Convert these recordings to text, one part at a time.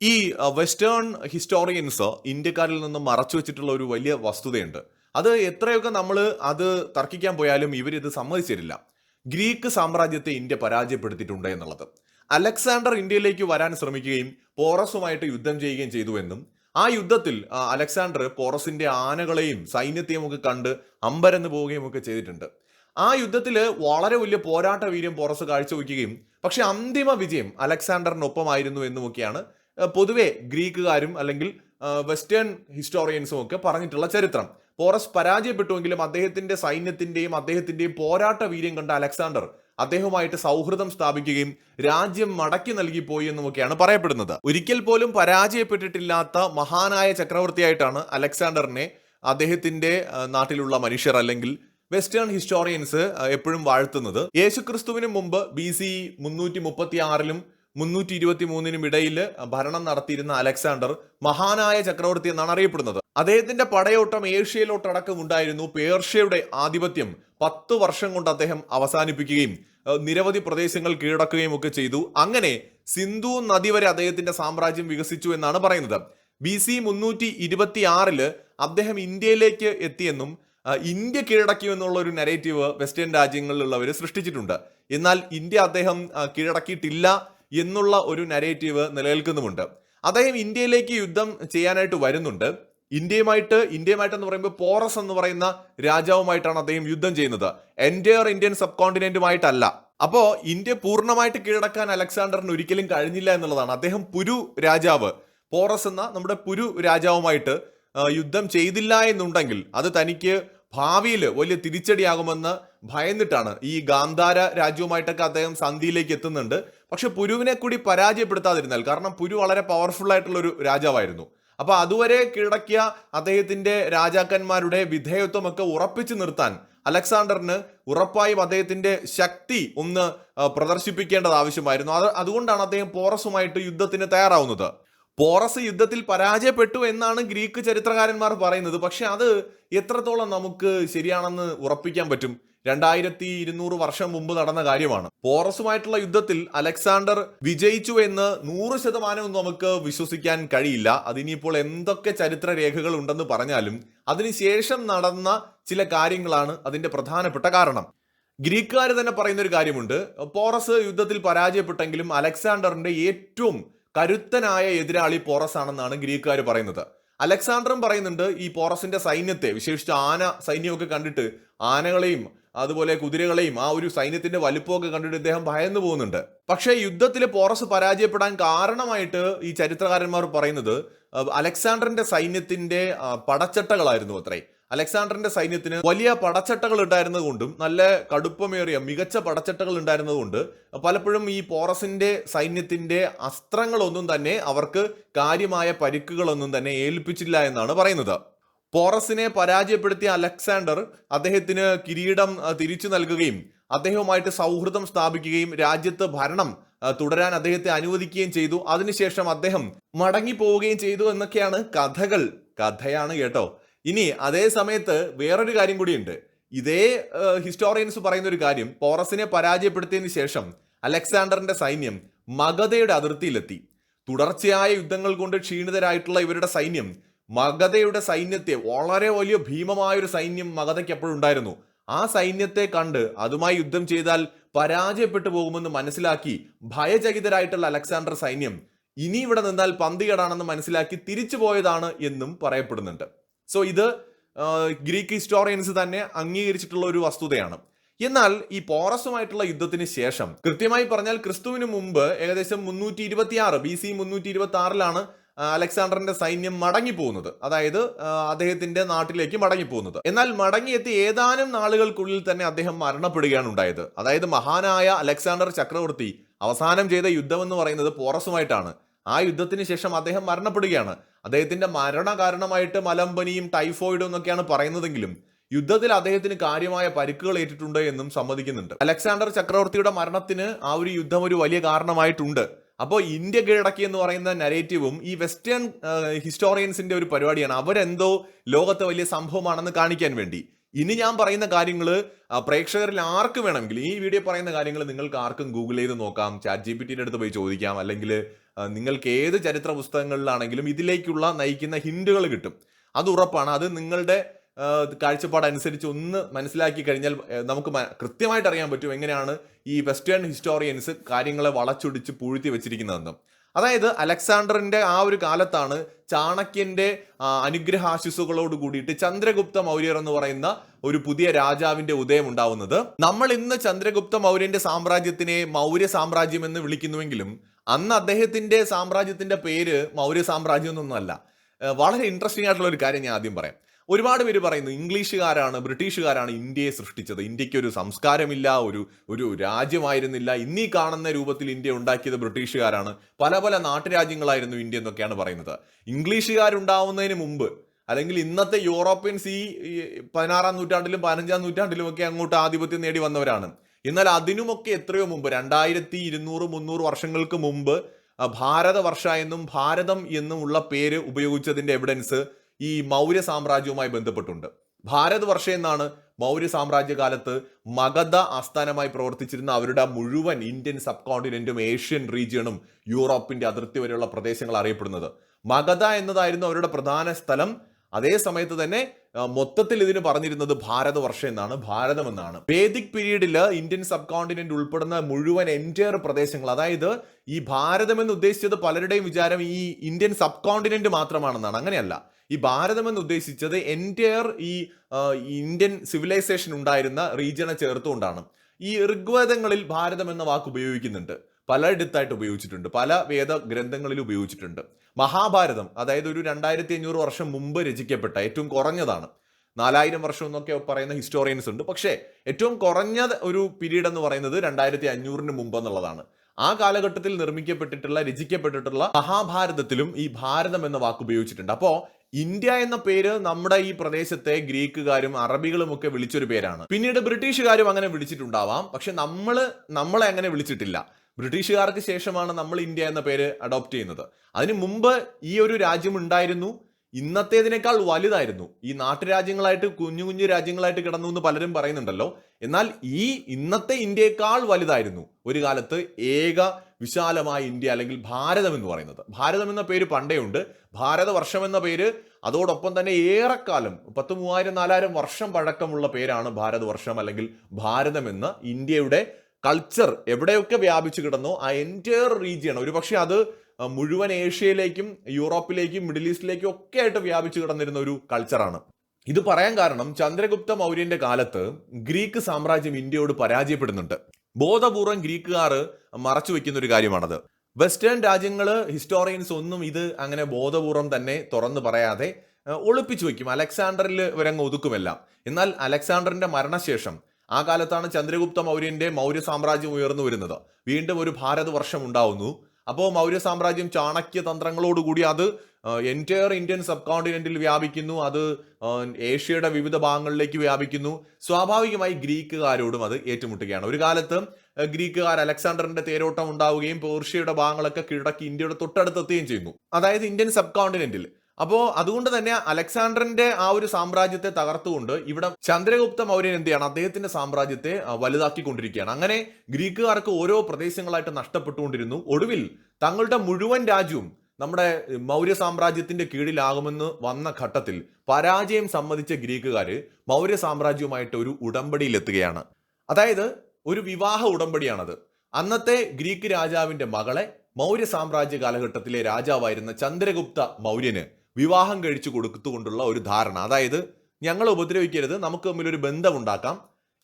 ഈ western historians ഇന്ത്യക്കാരിൽ നിന്ന് മറച്ചു വെച്ചിട്ടുള്ള ഒരു വലിയ വസ്തുതയുണ്ട്. അത് എത്രയൊക്കെ നമ്മൾ അത് തർക്കിക്കാൻ പോയാലും ഇവരിത് സമ്മതിച്ചിരില്ല ഗ്രീക്ക് സാമ്രാജ്യത്തെ ഇന്ത്യ പരാജയപ്പെടുത്തിയിട്ടുണ്ട് എന്നുള്ളത്. അലക്സാണ്ടർ ഇന്ത്യയിലേക്ക് വരാൻ ശ്രമിക്കുകയും പോറസുമായിട്ട് യുദ്ധം ചെയ്യുകയും ചെയ്തുവെന്നും ആ യുദ്ധത്തിൽ അലക്സാണ്ടർ പോറസിന്റെ ആനകളെയും സൈന്യത്തെയും ഒക്കെ കണ്ട് അമ്പരന്ന് പോവുകയും ഒക്കെ ചെയ്തിട്ടുണ്ട്. ആ യുദ്ധത്തിൽ വളരെ വലിയ പോരാട്ട വീര്യം പോറസ് കാഴ്ചവെക്കുകയും പക്ഷെ അന്തിമ വിജയം അലക്സാണ്ടറിനൊപ്പമായിരുന്നു എന്നുമൊക്കെയാണ് പൊതുവെ ഗ്രീക്കുകാരും അല്ലെങ്കിൽ വെസ്റ്റേൺ ഹിസ്റ്റോറിയൻസും ഒക്കെ പറഞ്ഞിട്ടുള്ള ചരിത്രം. പോറസ് പരാജയപ്പെട്ടുവെങ്കിലും അദ്ദേഹത്തിന്റെ സൈന്യത്തിന്റെയും അദ്ദേഹത്തിന്റെയും പോരാട്ട വീര്യം കണ്ട അലക്സാണ്ടർ അദ്ദേഹവുമായിട്ട് സൗഹൃദം സ്ഥാപിക്കുകയും രാജ്യം മടക്കി നൽകിപ്പോയി എന്നുമൊക്കെയാണ് പറയപ്പെടുന്നത്. ഒരിക്കൽ പോലും പരാജയപ്പെട്ടിട്ടില്ലാത്ത മഹാനായ ചക്രവർത്തിയായിട്ടാണ് അലക്സാണ്ടറിനെ അദ്ദേഹത്തിന്റെ നാട്ടിലുള്ള മനുഷ്യർ അല്ലെങ്കിൽ വെസ്റ്റേൺ ഹിസ്റ്റോറിയൻസ് എപ്പോഴും വാഴ്ത്തുന്നത്. യേശുക്രിസ്തുവിനും മുമ്പ് ബി സി മുന്നൂറ്റി മുപ്പത്തി ആറിലും മുന്നൂറ്റി ഇരുപത്തി മൂന്നിനും ഇടയിൽ ഭരണം നടത്തിയിരുന്ന അലക്സാണ്ടർ മഹാനായ ചക്രവർത്തി എന്നാണ് അറിയപ്പെടുന്നത്. അദ്ദേഹത്തിന്റെ പടയോട്ടം ഏഷ്യയിലോട്ടടക്കം ഉണ്ടായിരുന്നു പേർഷ്യയുടെ ആധിപത്യം പത്ത് വർഷം കൊണ്ട് അദ്ദേഹം അവസാനിപ്പിക്കുകയും നിരവധി പ്രദേശങ്ങൾ കീഴടക്കുകയും ഒക്കെ ചെയ്തു. അങ്ങനെ സിന്ധു നദി വരെ അദ്ദേഹത്തിന്റെ സാമ്രാജ്യം വികസിച്ചു എന്നാണ് പറയുന്നത്. ബി സി മുന്നൂറ്റി ഇരുപത്തി ആറിൽ അദ്ദേഹം ഇന്ത്യയിലേക്ക് എത്തിയെന്നും ഇന്ത്യ കീഴടക്കി എന്നുള്ള ഒരു നെറേറ്റീവ് വെസ്റ്റേൺ രാജ്യങ്ങളിലുള്ളവർ സൃഷ്ടിച്ചിട്ടുണ്ട്. എന്നാൽ ഇന്ത്യ അദ്ദേഹം കീഴടക്കിയിട്ടില്ല. എന്നുള്ള ഒരു നരേറ്റീവ് നിലനിൽക്കുന്നുമുണ്ട്. അദ്ദേഹം ഇന്ത്യയിലേക്ക് യുദ്ധം ചെയ്യാനായിട്ട് വരുന്നുണ്ട്. ഇന്ത്യയുമായിട്ട് ഇന്ത്യയുമായിട്ട് എന്ന് പറയുമ്പോൾ പോറസ് എന്ന് പറയുന്ന രാജാവുമായിട്ടാണ് അദ്ദേഹം യുദ്ധം ചെയ്യുന്നത്. എന്റയർ ഇന്ത്യൻ സബ് കോണ്ടിനെന്റുമായിട്ടല്ല അപ്പോൾ ഇന്ത്യ പൂർണമായിട്ട് കീഴടക്കാൻ അലക്സാണ്ടറിന് ഒരിക്കലും കഴിഞ്ഞില്ല എന്നുള്ളതാണ്. അദ്ദേഹം പുരു രാജാവ്. പോറസ് എന്ന നമ്മുടെ പുരു രാജാവുമായിട്ട് യുദ്ധം ചെയ്തില്ല എന്നുണ്ടെങ്കിൽ അത് തനിക്ക് ഭാവിയിൽ വലിയ തിരിച്ചടിയാകുമെന്ന് ഭയന്നിട്ടാണ് ഈ ഗാന്ധാര രാജ്യവുമായിട്ടൊക്കെ അദ്ദേഹം സന്ധിയിലേക്ക് എത്തുന്നുണ്ട്. പക്ഷെ പുരുവിനെ കൂടി പരാജയപ്പെടുത്താതിരുന്നാൽ കാരണം പുരു വളരെ പവർഫുൾ ആയിട്ടുള്ള ഒരു രാജാവായിരുന്നു. അപ്പൊ അതുവരെ കീഴടക്കിയ അദ്ദേഹത്തിന്റെ രാജാക്കന്മാരുടെ വിധേയത്വമൊക്കെ ഉറപ്പിച്ചു നിർത്താൻ അലക്സാണ്ടറിന് ഉറപ്പായും അദ്ദേഹത്തിന്റെ ശക്തി ഒന്ന് പ്രദർശിപ്പിക്കേണ്ടത് ആവശ്യമായിരുന്നു. അത് അതുകൊണ്ടാണ് അദ്ദേഹം പോറസുമായിട്ട് യുദ്ധത്തിന് തയ്യാറാവുന്നത്. പോറസ് യുദ്ധത്തിൽ പരാജയപ്പെട്ടു എന്നാണ് ഗ്രീക്ക് ചരിത്രകാരന്മാർ പറയുന്നത്. പക്ഷെ അത് എത്രത്തോളം നമുക്ക് ശരിയാണെന്ന് ഉറപ്പിക്കാൻ പറ്റും? രണ്ടായിരത്തി ഇരുന്നൂറ് വർഷം മുമ്പ് നടന്ന കാര്യമാണ്. പോറസുമായിട്ടുള്ള യുദ്ധത്തിൽ അലക്സാണ്ടർ വിജയിച്ചു എന്ന് നൂറ് ശതമാനവും നമുക്ക് വിശ്വസിക്കാൻ കഴിയില്ല. അതിനിപ്പോൾ എന്തൊക്കെ ചരിത്ര രേഖകൾ ഉണ്ടെന്ന് പറഞ്ഞാലും അതിനുശേഷം നടന്ന ചില കാര്യങ്ങളാണ് അതിന്റെ പ്രധാനപ്പെട്ട കാരണം. ഗ്രീക്കുകാർ തന്നെ പറയുന്ന ഒരു കാര്യമുണ്ട്. പോറസ് യുദ്ധത്തിൽ പരാജയപ്പെട്ടെങ്കിലും അലക്സാണ്ടറിന്റെ ഏറ്റവും കരുത്തനായ എതിരാളി പോറസ് ആണെന്നാണ് ഗ്രീക്കുകാർ പറയുന്നത്. അലക്സാണ്ടറും പറയുന്നുണ്ട് ഈ പോറസിന്റെ സൈന്യത്തെ വിശേഷിച്ച് ആന സൈന്യമൊക്കെ കണ്ടിട്ട് ആനകളെയും അതുപോലെ കുതിരകളെയും ആ ഒരു സൈന്യത്തിന്റെ വലുപ്പമൊക്കെ കണ്ടിട്ട് ഇദ്ദേഹം ഭയന്നു പോകുന്നുണ്ട്. പക്ഷേ യുദ്ധത്തിൽ പോറസ് പരാജയപ്പെടാൻ കാരണമായിട്ട് ഈ ചരിത്രകാരന്മാർ പറയുന്നത് അലക്സാണ്ടറിന്റെ സൈന്യത്തിന്റെ പടച്ചട്ടകളായിരുന്നു അത്രേ. അലക്സാണ്ടറിന്റെ സൈന്യത്തിന് വലിയ പടച്ചട്ടകൾ ഉണ്ടായിരുന്നതുകൊണ്ടും നല്ല കടുപ്പമേറിയ മികച്ച പടച്ചട്ടകൾ ഉണ്ടായിരുന്നതുകൊണ്ട് പലപ്പോഴും ഈ പോറസിന്റെ സൈന്യത്തിന്റെ അസ്ത്രങ്ങളൊന്നും തന്നെ അവർക്ക് കാര്യമായ പരിക്കുകളൊന്നും തന്നെ ഏൽപ്പിച്ചില്ല എന്നാണ് പറയുന്നത്. പോറസിനെ പരാജയപ്പെടുത്തിയ അലക്സാണ്ടർ അദ്ദേഹത്തിന് കിരീടം തിരിച്ചു നൽകുകയും അദ്ദേഹവുമായിട്ട് സൗഹൃദം സ്ഥാപിക്കുകയും രാജ്യത്ത് ഭരണം തുടരാൻ അദ്ദേഹത്തെ അനുവദിക്കുകയും ചെയ്തു. അതിനുശേഷം അദ്ദേഹം മടങ്ങി പോവുകയും ചെയ്തു എന്നൊക്കെയാണ് കഥകൾ. കഥയാണ് കേട്ടോ. ഇനി അതേ സമയത്ത് വേറൊരു കാര്യം കൂടിയുണ്ട്. ഇതേ ഹിസ്റ്റോറിയൻസ് പറയുന്ന ഒരു കാര്യം. പോറസിനെ പരാജയപ്പെടുത്തിയതിന് ശേഷം അലക്സാണ്ടറിന്റെ സൈന്യം മഗധയുടെ അതിർത്തിയിലെത്തി. തുടർച്ചയായ യുദ്ധങ്ങൾ കൊണ്ട് ക്ഷീണിതരായിട്ടുള്ള ഇവരുടെ സൈന്യം മഗധയുടെ സൈന്യത്തെ വളരെ വലിയ ഭീമമായ ഒരു സൈന്യം മഗധയ്ക്ക് എപ്പോഴുണ്ടായിരുന്നു ആ സൈന്യത്തെ കണ്ട് അതുമായി യുദ്ധം ചെയ്താൽ പരാജയപ്പെട്ടു പോകുമെന്ന് മനസ്സിലാക്കി ഭയചകിതരായിട്ടുള്ള അലക്സാണ്ടർ സൈന്യം ഇനി ഇവിടെ നിന്നാൽ പന്തികേടാണെന്ന് മനസ്സിലാക്കി തിരിച്ചു പോയതാണ് എന്നും പറയപ്പെടുന്നുണ്ട്. സോ ഇത് ഗ്രീക്ക് ഹിസ്റ്റോറിയൻസ് തന്നെ അംഗീകരിച്ചിട്ടുള്ള ഒരു വസ്തുതയാണ്. എന്നാൽ ഈ പോറസുമായിട്ടുള്ള യുദ്ധത്തിന് ശേഷം കൃത്യമായി പറഞ്ഞാൽ ക്രിസ്തുവിന് മുമ്പ് ഏകദേശം മുന്നൂറ്റി ഇരുപത്തി ആറ് ബി സി മുന്നൂറ്റി ഇരുപത്തി ആറിലാണ് അലക്സാണ്ടറിന്റെ സൈന്യം മടങ്ങിപ്പോകുന്നത്. അതായത് അദ്ദേഹത്തിന്റെ നാട്ടിലേക്ക് മടങ്ങിപ്പോകുന്നത്. എന്നാൽ മടങ്ങിയെത്തി ഏതാനും നാളുകൾക്കുള്ളിൽ തന്നെ അദ്ദേഹം മരണപ്പെടുകയാണ് ഉണ്ടായത്. അതായത് മഹാനായ അലക്സാണ്ടർ ചക്രവർത്തി അവസാനം ചെയ്ത യുദ്ധം എന്ന് പറയുന്നത് പോറസുമായിട്ടാണ്. ആ യുദ്ധത്തിന് ശേഷം അദ്ദേഹം മരണപ്പെടുകയാണ്. അദ്ദേഹത്തിന്റെ മരണ കാരണമായിട്ട് മലമ്പനിയും ടൈഫോയിഡും എന്നൊക്കെയാണ് പറയുന്നതെങ്കിലും യുദ്ധത്തിൽ അദ്ദേഹത്തിന് കാര്യമായ പരിക്കുകൾ ഏറ്റിട്ടുണ്ട് എന്നും സമ്മതിക്കുന്നുണ്ട്. അലക്സാണ്ടർ ചക്രവർത്തിയുടെ മരണത്തിന് ആ ഒരു യുദ്ധം ഒരു വലിയ കാരണമായിട്ടുണ്ട്. അപ്പോൾ ഇന്ത്യ കീഴടക്കി എന്ന് പറയുന്ന നരേറ്റീവും ഈ വെസ്റ്റേൺ ഹിസ്റ്റോറിയൻസിന്റെ ഒരു പരിപാടിയാണ്. അവരെന്തോ ലോകത്തെ വലിയ സംഭവമാണെന്ന് കാണിക്കാൻ വേണ്ടി. ഇനി ഞാൻ പറയുന്ന കാര്യങ്ങൾ പ്രേക്ഷകരിൽ ആർക്ക് വേണമെങ്കിലും ഈ വീഡിയോ പറയുന്ന കാര്യങ്ങൾ നിങ്ങൾക്ക് ആർക്കും ഗൂഗിൾ ചെയ്ത് നോക്കാം ചാറ്റ് ജി പി ടിയുടെ അടുത്ത് പോയി ചോദിക്കാം അല്ലെങ്കിൽ നിങ്ങൾക്ക് ഏത് ചരിത്ര പുസ്തകങ്ങളിലാണെങ്കിലും ഇതിലേക്കുള്ള നയിക്കുന്ന ഹിൻഡുകൾ കിട്ടും. അത് ഉറപ്പാണ്. അത് നിങ്ങളുടെ കാഴ്ചപ്പാടനുസരിച്ച് ഒന്ന് മനസ്സിലാക്കി കഴിഞ്ഞാൽ നമുക്ക് കൃത്യമായിട്ട് അറിയാൻ പറ്റും എങ്ങനെയാണ് ഈ വെസ്റ്റേൺ ഹിസ്റ്റോറിയൻസ് കാര്യങ്ങളെ വളച്ചൊടിച്ച് പൂഴ്ത്തി വെച്ചിരിക്കുന്നതെന്നും. അതായത് അലക്സാണ്ടറിന്റെ ആ ഒരു കാലത്താണ് ചാണക്യന്റെ അനുഗ്രഹാശിസുകളോട് കൂടിയിട്ട് ചന്ദ്രഗുപ്ത മൗര്യർ എന്ന് പറയുന്ന ഒരു പുതിയ രാജാവിന്റെ ഉദയം ഉണ്ടാവുന്നത്. നമ്മൾ ഇന്ന് ചന്ദ്രഗുപ്ത മൗര്യന്റെ സാമ്രാജ്യത്തിനെ മൗര്യ സാമ്രാജ്യം എന്ന് വിളിക്കുന്നുവെങ്കിലും അന്ന് അദ്ദേഹത്തിന്റെ സാമ്രാജ്യത്തിന്റെ പേര് മൗര്യ സാമ്രാജ്യം എന്നൊന്നുമല്ല. വളരെ ഇൻട്രസ്റ്റിംഗ് ആയിട്ടുള്ള ഒരു കാര്യം ഞാൻ ആദ്യം പറയാം. ഒരുപാട് പേര് പറയുന്നു ഇംഗ്ലീഷുകാരാണ് ബ്രിട്ടീഷുകാരാണ് ഇന്ത്യയെ സൃഷ്ടിച്ചത്. ഇന്ത്യയ്ക്ക് ഒരു സംസ്കാരമില്ല ഒരു ഒരു രാജ്യമായിരുന്നില്ല. ഇന്നീ കാണുന്ന രൂപത്തിൽ ഇന്ത്യ ഉണ്ടാക്കിയത് ബ്രിട്ടീഷുകാരാണ്. പല പല നാട്ടുരാജ്യങ്ങളായിരുന്നു ഇന്ത്യ എന്നൊക്കെയാണ് പറയുന്നത്. ഇംഗ്ലീഷുകാരുണ്ടാവുന്നതിന് മുമ്പ് അല്ലെങ്കിൽ ഇന്നത്തെ യൂറോപ്യൻസ് ഈ പതിനാറാം നൂറ്റാണ്ടിലും പതിനഞ്ചാം നൂറ്റാണ്ടിലും ഒക്കെ അങ്ങോട്ട് ആധിപത്യം നേടി വന്നവരാണ്. എന്നാൽ അതിനുമൊക്കെ എത്രയോ മുമ്പ് രണ്ടായിരത്തി ഇരുന്നൂറ് മുന്നൂറ് വർഷങ്ങൾക്ക് മുമ്പ് ഭാരതവർഷ എന്നും ഭാരതം എന്നും ഉള്ള പേര് ഉപയോഗിച്ചതിന്റെ എവിഡൻസ് ഈ മൗര്യ സാമ്രാജ്യവുമായി ബന്ധപ്പെട്ടുണ്ട്. ഭാരതവർഷ എന്നാണ് മൗര്യ സാമ്രാജ്യകാലത്ത് മഗധ ആസ്ഥാനമായി പ്രവർത്തിച്ചിരുന്ന അവരുടെ മുഴുവൻ ഇന്ത്യൻ സബ് കോണ്ടിനെന്റും ഏഷ്യൻ റീജിയണും യൂറോപ്പിന്റെ അതിർത്തി വരെയുള്ള പ്രദേശങ്ങൾ അറിയപ്പെടുന്നത്. മഗധ എന്നതായിരുന്നു അവരുടെ പ്രധാന സ്ഥലം. അതേ സമയത്ത് തന്നെ മൊത്തത്തിൽ ഇതിന് പറഞ്ഞിരുന്നത് ഭാരതവർഷം എന്നാണ് ഭാരതം എന്നാണ് വേദിക് പീരീഡിൽ ഇന്ത്യൻ സബ് കോണ്ടിനെന്റ് ഉൾപ്പെടുന്ന മുഴുവൻ എന്റയർ പ്രദേശങ്ങൾ അതായത് ഈ ഭാരതം എന്ന് ഉദ്ദേശിച്ചത് പലരുടെയും വിചാരം ഈ ഇന്ത്യൻ സബ് കോണ്ടിനെന്റ് മാത്രമാണെന്നാണ്. അങ്ങനെയല്ല. ഈ ഭാരതം എന്ന് ഉദ്ദേശിച്ചത് എന്റയർ ഈ ഇന്ത്യൻ സിവിലൈസേഷൻ ഉണ്ടായിരുന്ന റീജിയനെ ചേർത്തുകൊണ്ടാണ്. ഈ ഋഗ്വേദങ്ങളിൽ ഭാരതം എന്ന വാക്ക് ഉപയോഗിക്കുന്നുണ്ട്. പലയിടത്തായിട്ട് ഉപയോഗിച്ചിട്ടുണ്ട്. പല വേദ ഗ്രന്ഥങ്ങളിൽ ഉപയോഗിച്ചിട്ടുണ്ട്. മഹാഭാരതം അതായത് ഒരു രണ്ടായിരത്തി അഞ്ഞൂറ് വർഷം മുമ്പ് രചിക്കപ്പെട്ട ഏറ്റവും കുറഞ്ഞതാണ്. നാലായിരം വർഷം എന്നൊക്കെ പറയുന്ന ഹിസ്റ്റോറിയൻസ് ഉണ്ട്. പക്ഷേ ഏറ്റവും കുറഞ്ഞ ഒരു പീരീഡ് എന്ന് പറയുന്നത് രണ്ടായിരത്തി അഞ്ഞൂറിന് മുമ്പ് എന്നുള്ളതാണ്. ആ കാലഘട്ടത്തിൽ നിർമ്മിക്കപ്പെട്ടിട്ടുള്ള രചിക്കപ്പെട്ടിട്ടുള്ള മഹാഭാരതത്തിലും ഈ ഭാരതം എന്ന വാക്ക് ഉപയോഗിച്ചിട്ടുണ്ട്. അപ്പോൾ ഇന്ത്യ എന്ന പേര് നമ്മുടെ ഈ പ്രദേശത്തെ ഗ്രീക്കുകാരും അറബികളും ഒക്കെ വിളിച്ചൊരു പേരാണ്. പിന്നീട് ബ്രിട്ടീഷുകാരും അങ്ങനെ വിളിച്ചിട്ടുണ്ടാവാം. പക്ഷെ നമ്മൾ നമ്മളെ അങ്ങനെ വിളിച്ചിട്ടില്ല. ബ്രിട്ടീഷുകാർക്ക് ശേഷമാണ് നമ്മൾ ഇന്ത്യ എന്ന പേര് അഡോപ്റ്റ് ചെയ്യുന്നത്. അതിനു മുമ്പ് ഈ ഒരു രാജ്യം ഉണ്ടായിരുന്നു. ഇന്നത്തേതിനേക്കാൾ വലുതായിരുന്നു. ഈ നാട്ടുരാജ്യങ്ങളായിട്ട് കുഞ്ഞു കുഞ്ഞു രാജ്യങ്ങളായിട്ട് കിടന്നു എന്ന് പലരും പറയുന്നുണ്ടല്ലോ. എന്നാൽ ഈ ഇന്നത്തെ ഇന്ത്യയേക്കാൾ വലുതായിരുന്നു ഒരു കാലത്ത് ഏക വിശാലമായ ഇന്ത്യ അല്ലെങ്കിൽ ഭാരതം എന്ന് പറയുന്നത്. ഭാരതം എന്ന പേര് പണ്ടേ ഉണ്ട്. ഭാരതവർഷം എന്ന പേര് അതോടൊപ്പം തന്നെ ഏറെക്കാലം പത്ത് മൂവായിരം നാലായിരം വർഷം പഴക്കമുള്ള പേരാണ് ഭാരതവർഷം അല്ലെങ്കിൽ ഭാരതം എന്ന ഇന്ത്യയുടെ കൾച്ചർ എവിടെയൊക്കെ വ്യാപിച്ചു കിടന്നോ ആ എന്റയർ റീജിയൺ ഒരുപക്ഷെ അത് മുഴുവൻ ഏഷ്യയിലേക്കും യൂറോപ്പിലേക്കും മിഡിൽ ഈസ്റ്റിലേക്കും ഒക്കെ ആയിട്ട് വ്യാപിച്ചു കിടന്നിരുന്ന ഒരു കൾച്ചറാണ് ഇത് പറയാൻ കാരണം ചന്ദ്രഗുപ്ത മൗര്യന്റെ കാലത്ത് ഗ്രീക്ക് സാമ്രാജ്യം ഇന്ത്യയോട് പരാജയപ്പെടുന്നുണ്ട്. ബോധപൂർവം ഗ്രീക്കുകാർ മറച്ചു വെക്കുന്ന ഒരു കാര്യമാണത്. വെസ്റ്റേൺ രാജ്യങ്ങൾ ഹിസ്റ്റോറിയൻസ് ഒന്നും ഇത് അങ്ങനെ ബോധപൂർവം തന്നെ തുറന്നു പറയാതെ ഒളിപ്പിച്ചു വെക്കും. അലക്സാണ്ടറിൽ ഇവരങ്ങ് ഒതുക്കുമെല്ലാം. എന്നാൽ അലക്സാണ്ടറിന്റെ മരണശേഷം ആ കാലത്താണ് ചന്ദ്രഗുപ്ത മൗര്യന്റെ മൗര്യ സാമ്രാജ്യം ഉയർന്നു വരുന്നത്. വീണ്ടും ഒരു ഭാരതവർഷം ഉണ്ടാവുന്നു. അപ്പോൾ മൗര്യ സാമ്രാജ്യം ചാണക്യ തന്ത്രങ്ങളോടുകൂടി അത് എന്റയർ ഇന്ത്യൻ സബ് കോണ്ടിനെന്റിൽ വ്യാപിക്കുന്നു. അത് ഏഷ്യയുടെ വിവിധ ഭാഗങ്ങളിലേക്ക് വ്യാപിക്കുന്നു. സ്വാഭാവികമായി ഗ്രീക്കുകാരോടും അത് ഏറ്റുമുട്ടുകയാണ്. ഒരു കാലത്ത് ഗ്രീക്കുകാർ അലക്സാണ്ടറിന്റെ തേരോട്ടം ഉണ്ടാവുകയും പേർഷ്യയുടെ ഭാഗങ്ങളൊക്കെ കിഴടക്കി ഇന്ത്യയുടെ തൊട്ടടുത്തെത്തുകയും ചെയ്യുന്നു. അതായത് ഇന്ത്യൻ സബ് കോണ്ടിനെന്റിൽ അപ്പോ അതുകൊണ്ട് തന്നെ അലക്സാണ്ടറിന്റെ ആ ഒരു സാമ്രാജ്യത്തെ തകർത്തുകൊണ്ട് ഇവിടെ ചന്ദ്രഗുപ്ത മൗര്യൻ എന്ത് ചെയ്യണം? അദ്ദേഹത്തിന്റെ സാമ്രാജ്യത്തെ വലുതാക്കി വലുതാക്കിക്കൊണ്ടിരിക്കുകയാണ്. അങ്ങനെ ഗ്രീക്കുകാർക്ക് ഓരോ പ്രദേശങ്ങളായിട്ട് നഷ്ടപ്പെട്ടുകൊണ്ടിരുന്നു. ഒടുവിൽ തങ്ങളുടെ മുഴുവൻ രാജ്യവും നമ്മുടെ മൗര്യ സാമ്രാജ്യത്തിന്റെ കീഴിലാകുമെന്ന് വന്ന ഘട്ടത്തിൽ പരാജയം സമ്മതിച്ച ഗ്രീക്കുകാർ മൗര്യ സാമ്രാജ്യവുമായിട്ട് ഒരു ഉടമ്പടിയിലെത്തുകയാണ്. അതായത് ഒരു വിവാഹ ഉടമ്പടിയാണത്. അന്നത്തെ ഗ്രീക്ക് രാജാവിന്റെ മകളെ മൗര്യ സാമ്രാജ്യ കാലഘട്ടത്തിലെ രാജാവായിരുന്ന ചന്ദ്രഗുപ്ത മൗര്യന് വിവാഹം കഴിച്ചു കൊടുത്തുകൊണ്ടുള്ള ഒരു ധാരണ. അതായത് ഞങ്ങൾ ഉപദ്രവിക്കരുത് നമുക്ക് തമ്മിൽ ഒരു ബന്ധമുണ്ടാക്കാം.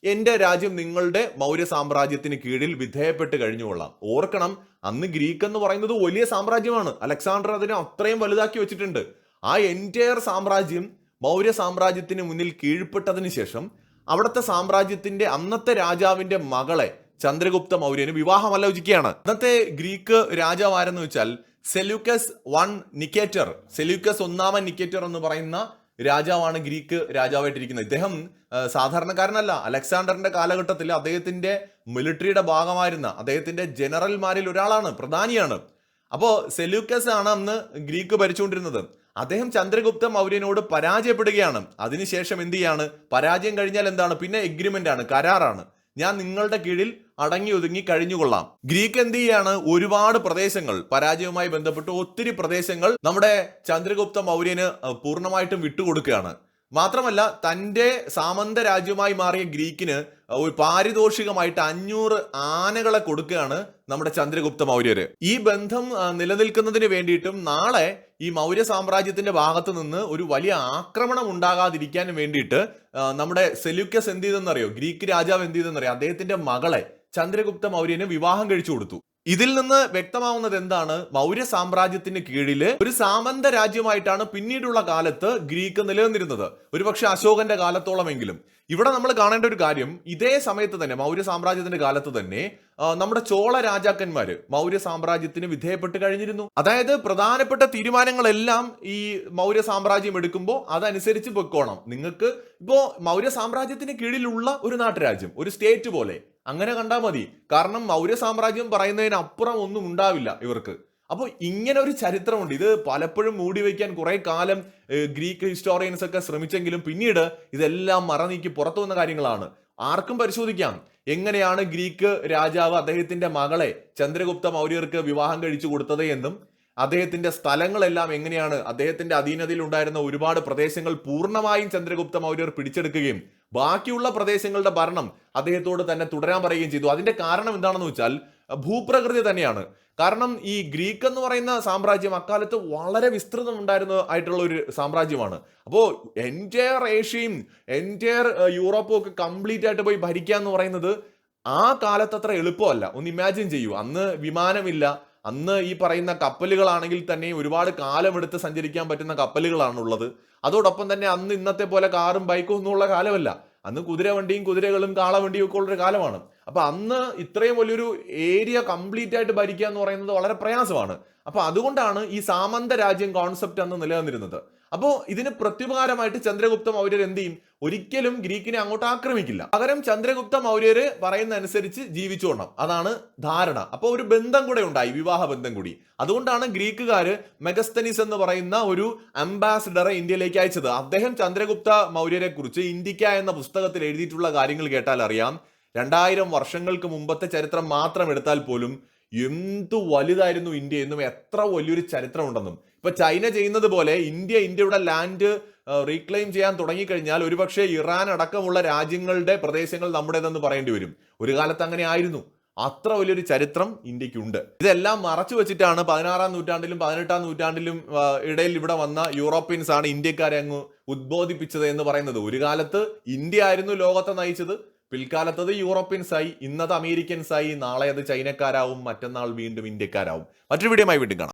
എന്റെ രാജ്യം നിങ്ങളുടെ മൗര്യ സാമ്രാജ്യത്തിന് കീഴിൽ വിധേയപ്പെട്ട് കഴിഞ്ഞുകൊള്ളാം. ഓർക്കണം അന്ന് ഗ്രീക്ക് എന്ന് പറയുന്നത് വലിയ സാമ്രാജ്യമാണ്. അലക്സാണ്ടർ അതിനെ അത്രയും വലുതാക്കി വെച്ചിട്ടുണ്ട്. ആ എന്റയർ സാമ്രാജ്യം മൗര്യ സാമ്രാജ്യത്തിന് മുന്നിൽ കീഴ്പ്പെട്ടതിന് ശേഷം അവിടുത്തെ സാമ്രാജ്യത്തിന്റെ അന്നത്തെ രാജാവിന്റെ മകളെ ചന്ദ്രഗുപ്ത മൗര്യന് വിവാഹം ആലോചിക്കുകയാണ്. അന്നത്തെ ഗ്രീക്ക് രാജാവ് ആരെന്ന് വെച്ചാൽ സെലൂക്കസ് വൺ നിക്കേറ്റർ സെലൂക്കസ് ഒന്നാമൻ നിക്കേറ്റർ എന്ന് പറയുന്ന രാജാവാണ് ഗ്രീക്ക് രാജാവായിട്ടിരിക്കുന്നത്. ഇദ്ദേഹം സാധാരണക്കാരനല്ല. അലക്സാണ്ടറിന്റെ കാലഘട്ടത്തിൽ അദ്ദേഹത്തിന്റെ മിലിറ്ററിയുടെ ഭാഗമായിരുന്ന അദ്ദേഹത്തിന്റെ ജനറൽമാരിൽ ഒരാളാണ് പ്രധാനിയാണ്. അപ്പോ സെലൂക്കസ് ആണ് അന്ന് ഗ്രീക്ക് ഭരിച്ചുകൊണ്ടിരുന്നത്. അദ്ദേഹം ചന്ദ്രഗുപ്ത മൗര്യനോട് പരാജയപ്പെടുകയാണ്. അതിനുശേഷം എന്ത് ചെയ്യാണ്? പരാജയം കഴിഞ്ഞാൽ എന്താണ്? പിന്നെ എഗ്രിമെന്റ് ആണ് കരാറാണ്. ഞാൻ നിങ്ങളുടെ കീഴിൽ അടങ്ങി ഒതുങ്ങി കഴിഞ്ഞുകൊള്ളാം. ഗ്രീക്ക് എന്ത് ചെയ്യാണ്? ഒരുപാട് പ്രദേശങ്ങൾ പരാജയവുമായി ബന്ധപ്പെട്ട് ഒത്തിരി പ്രദേശങ്ങൾ നമ്മുടെ ചന്ദ്രഗുപ്ത മൗര്യന് പൂർണമായിട്ടും വിട്ടുകൊടുക്കുകയാണ്. മാത്രമല്ല തന്റെ സാമന്ത രാജ്യമായി മാറിയ ഗ്രീക്കിന് ഒരു പാരിതോഷികമായിട്ട് അഞ്ഞൂറ് ആനകളെ കൊടുക്കുകയാണ് നമ്മുടെ ചന്ദ്രഗുപ്ത മൗര്യര്. ഈ ബന്ധം നിലനിൽക്കുന്നതിന് വേണ്ടിയിട്ടും നാളെ ഈ മൗര്യ സാമ്രാജ്യത്തിന്റെ ഭാഗത്ത് നിന്ന് ഒരു വലിയ ആക്രമണം ഉണ്ടാകാതിരിക്കാൻ വേണ്ടിയിട്ട് നമ്മുടെ സെല്യൂക്കസ് എന്ത് ചെയ്തെന്നറിയോ? ഗ്രീക്ക് രാജാവ് എന്ത് ചെയ്തെന്നറിയോ? അദ്ദേഹത്തിന്റെ മകളെ ചന്ദ്രഗുപ്ത മൗര്യന് വിവാഹം കഴിച്ചു കൊടുത്തു. ഇതിൽ നിന്ന് വ്യക്തമാവുന്നത് എന്താണ്? മൗര്യ സാമ്രാജ്യത്തിന് കീഴിൽ ഒരു സാമന്ത രാജ്യമായിട്ടാണ് പിന്നീടുള്ള കാലത്ത് ഗ്രീക്ക് നിലനിന്നിരുന്നത്. ഒരുപക്ഷെ അശോകന്റെ കാലത്തോളമെങ്കിലും. ഇവിടെ നമ്മൾ കാണേണ്ട ഒരു കാര്യം ഇതേ സമയത്ത് തന്നെ മൗര്യ സാമ്രാജ്യത്തിന്റെ കാലത്ത് തന്നെ നമ്മുടെ ചോള രാജാക്കന്മാര് മൗര്യ സാമ്രാജ്യത്തിന് വിധേയപ്പെട്ട് കഴിഞ്ഞിരുന്നു. അതായത് പ്രധാനപ്പെട്ട തീരുമാനങ്ങളെല്ലാം ഈ മൗര്യ സാമ്രാജ്യം എടുക്കുമ്പോൾ അതനുസരിച്ച് പൊയ്ക്കോണം. നിങ്ങൾക്ക് ഇപ്പോ മൗര്യ സാമ്രാജ്യത്തിന് കീഴിലുള്ള ഒരു നാട്ടുരാജ്യം ഒരു സ്റ്റേറ്റ് പോലെ അങ്ങനെ കണ്ടാൽ മതി. കാരണം മൗര്യ സാമ്രാജ്യം പറയുന്നതിനപ്പുറം ഒന്നും ഉണ്ടാവില്ല ഇവർക്ക്. അപ്പോൾ ഇങ്ങനെ ഒരു ചരിത്രമുണ്ട്. ഇത് പലപ്പോഴും മൂടി വയ്ക്കാൻ കുറേ കാലം ഗ്രീക്ക് ഹിസ്റ്റോറിയൻസ് ഒക്കെ ശ്രമിച്ചെങ്കിലും പിന്നീട് ഇതെല്ലാം മറനീക്കി പുറത്തു വന്ന കാര്യങ്ങളാണ്. ആർക്കും പരിശോധിക്കാം. എങ്ങനെയാണ് ഗ്രീക്ക് രാജാവ് അദ്ദേഹത്തിന്റെ മകളെ ചന്ദ്രഗുപ്ത മൗര്യർക്ക് വിവാഹം കഴിച്ചു കൊടുത്തത് എന്നും അദ്ദേഹത്തിന്റെ സ്ഥലങ്ങളെല്ലാം എങ്ങനെയാണ് അദ്ദേഹത്തിന്റെ അധീനതയിൽ ഉണ്ടായിരുന്ന ഒരുപാട് പ്രദേശങ്ങൾ പൂർണമായും ചന്ദ്രഗുപ്ത മൗര്യർ പിടിച്ചെടുക്കുകയും ബാക്കിയുള്ള പ്രദേശങ്ങളുടെ ഭരണം അദ്ദേഹത്തോട് തന്നെ തുടരാൻ പറയുകയും ചെയ്തു. അതിന്റെ കാരണം എന്താണെന്ന് വെച്ചാൽ ഭൂപ്രകൃതി തന്നെയാണ്. കാരണം ഈ ഗ്രീക്ക് എന്ന് പറയുന്ന സാമ്രാജ്യം അക്കാലത്ത് വളരെ വിസ്തൃതം ഉണ്ടായിരുന്ന ആയിട്ടുള്ള ഒരു സാമ്രാജ്യമാണ്. അപ്പോൾ എന്റയർ ഏഷ്യയും എന്റയർ യൂറോപ്പും ഒക്കെ കംപ്ലീറ്റ് ആയിട്ട് പോയി ഭരിക്കുക എന്ന് പറയുന്നത് ആ കാലത്ത് അത്ര എളുപ്പമല്ല. ഒന്ന് ഇമാജിൻ ചെയ്യൂ. അന്ന് വിമാനമില്ല. അന്ന് ഈ പറയുന്ന കപ്പലുകളാണെങ്കിൽ തന്നെ ഒരുപാട് കാലമെടുത്ത് സഞ്ചരിക്കാൻ പറ്റുന്ന കപ്പലുകളാണുള്ളത്. അതോടൊപ്പം തന്നെ അന്ന് ഇന്നത്തെ പോലെ കാറും ബൈക്കും ഒന്നും ഉള്ള കാലമല്ല. അന്ന് കുതിരവണ്ടിയും കുതിരകളും കാളവണ്ടിയും ഒക്കെ ഉള്ളൊരു കാലമാണ്. അപ്പൊ അന്ന് ഇത്രയും വലിയൊരു ഏരിയ കംപ്ലീറ്റ് ആയിട്ട് ഭരിക്കുക എന്ന് പറയുന്നത് വളരെ പ്രയാസമാണ്. അപ്പൊ അതുകൊണ്ടാണ് ഈ സാമന്ത രാജ്യം കോൺസെപ്റ്റ് അന്ന് നിലനിന്നിരുന്നത്. അപ്പോൾ ഇതിന് പ്രത്യുപകാരമായിട്ട് ചന്ദ്രഗുപ്ത മൗര്യർ എന്ത് ചെയ്യും? ഒരിക്കലും ഗ്രീക്കിനെ അങ്ങോട്ട് ആക്രമിക്കില്ല. പകരം ചന്ദ്രഗുപ്ത മൗര്യര് പറയുന്ന അനുസരിച്ച് ജീവിച്ചോണം അതാണ് ധാരണ. അപ്പോൾ ഒരു ബന്ധം കൂടെ ഉണ്ടായി വിവാഹ ബന്ധം കൂടി. അതുകൊണ്ടാണ് ഗ്രീക്കുകാര് മെഗസ്തനീസ് എന്ന് പറയുന്ന ഒരു അംബാസിഡറെ ഇന്ത്യയിലേക്ക് അയച്ചത്. അദ്ദേഹം ചന്ദ്രഗുപ്ത മൗര്യരെ കുറിച്ച് ഇന്ത്യക്ക എന്ന പുസ്തകത്തിൽ എഴുതിയിട്ടുള്ള കാര്യങ്ങൾ കേട്ടാൽ അറിയാം. രണ്ടായിരം വർഷങ്ങൾക്ക് മുമ്പത്തെ ചരിത്രം മാത്രം എടുത്താൽ പോലും എന്തു വലുതായിരുന്നു ഇന്ത്യ എന്നും എത്ര വലിയൊരു ചരിത്രമുണ്ടെന്നും. ഇപ്പൊ ചൈന ചെയ്യുന്നത് പോലെ ഇന്ത്യ ഇന്ത്യയുടെ ലാൻഡ് റീക്ലെയിം ചെയ്യാൻ തുടങ്ങിക്കഴിഞ്ഞാൽ ഒരുപക്ഷെ ഇറാൻ അടക്കമുള്ള രാജ്യങ്ങളുടെ പ്രദേശങ്ങൾ നമ്മുടേതെന്ന് പറയേണ്ടി വരും. ഒരു കാലത്ത് അങ്ങനെ ആയിരുന്നു. അത്ര വലിയൊരു ചരിത്രം ഇന്ത്യക്കുണ്ട്. ഇതെല്ലാം മറച്ചു വെച്ചിട്ടാണ് പതിനാറാം നൂറ്റാണ്ടിലും പതിനെട്ടാം നൂറ്റാണ്ടിലും ഇടയിൽ ഇവിടെ വന്ന യൂറോപ്യൻസ് ആണ് ഇന്ത്യക്കാരെ അങ്ങ് ഉദ്ബോധിപ്പിച്ചത് എന്ന് പറയുന്നത്. ഒരു കാലത്ത് ഇന്ത്യ ആയിരുന്നു ലോകത്തെ നയിച്ചത്. പിൽക്കാലത്തത് യൂറോപ്യൻസ് ആയി ഇന്നത് അമേരിക്കൻസ് ആയി നാളെ അത് ചൈനക്കാരാവും മറ്റന്നാൾ വീണ്ടും ഇന്ത്യക്കാരാവും. മറ്റൊരു വീഡിയോമായി വീണ്ടും കാണാം.